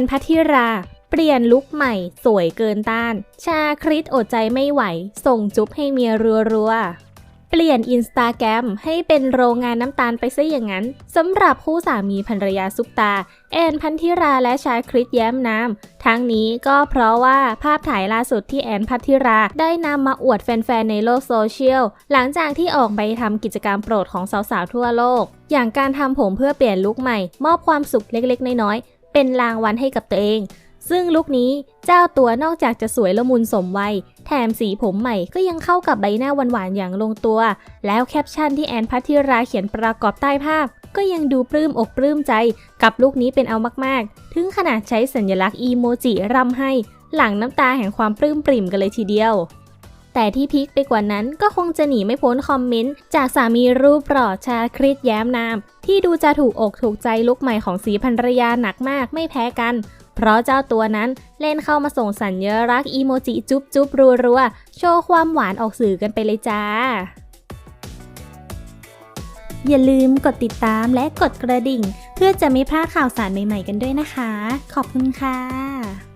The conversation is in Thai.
นพัทิรา เปลี่ยนลุคใหม่ สวยเกินต้าน ชาคริสอดใจไม่ไหว ส่งจุ๊บให้เมียรัวๆ เปลี่ยนอินสตาแกรมให้เป็นโรงงานน้ำตาลไปซะอย่างนั้นสำหรับคู่สามีภรรยาซุปตา แอนพันธิราและชาคริสแย้มนามทั้งนี้ก็เพราะว่าภาพถ่ายล่าสุดที่แอนพัทธิราได้นำมาอวดแฟนๆในโลกโซเชียลหลังจากที่ออกไปทำกิจกรรมโปรดของสาวๆทั่วโลกอย่างการทำผมเพื่อเปลี่ยนลุคใหม่ มอบความสุขเล็กๆ น้อยๆ เป็นรางวัลให้กับตัวเอง ซึ่งลุคนี้เจ้าตัวนอกจากจะสวยละมุนสมวัย แถมสีผมใหม่ก็ยังเข้ากับใบหน้าหวานๆอย่างลงตัว แล้วแคปชั่นที่แอนพัทธิราเขียนประกอบใต้ภาพ ก็ยังดูปลื้มอกปลื้มใจกับลุคนี้เป็นเอามากๆ ถึงขนาดใช้สัญลักษณ์อีโมจิร่ำให้ หลังน้ำตาแห่งความปลื้มปริ่มกันเลยทีเดียว แต่ที่พีคไปกว่านั้นก็คงจะหนีไม่พ้นคอมเมนต์ จากสามีรูปหล่อชาคริสแย้มนาม ที่ดูจะถูกอกถูกใจลุคใหม่ของสีภรรยาหนักมากไม่แพ้กัน เพราะเจ้าตัวนั้นเล่นเข้ามาส่งสัญลักษณ์อีโมจิจุ๊บจุ๊บรัวๆ โชว์ความหวานออกสื่อกันไปเลยจ้า อย่าลืมกดติดตามและกดกระดิ่ง เพื่อจะไม่พลาดข่าวสารใหม่ๆกันด้วยนะคะ ขอบคุณค่ะ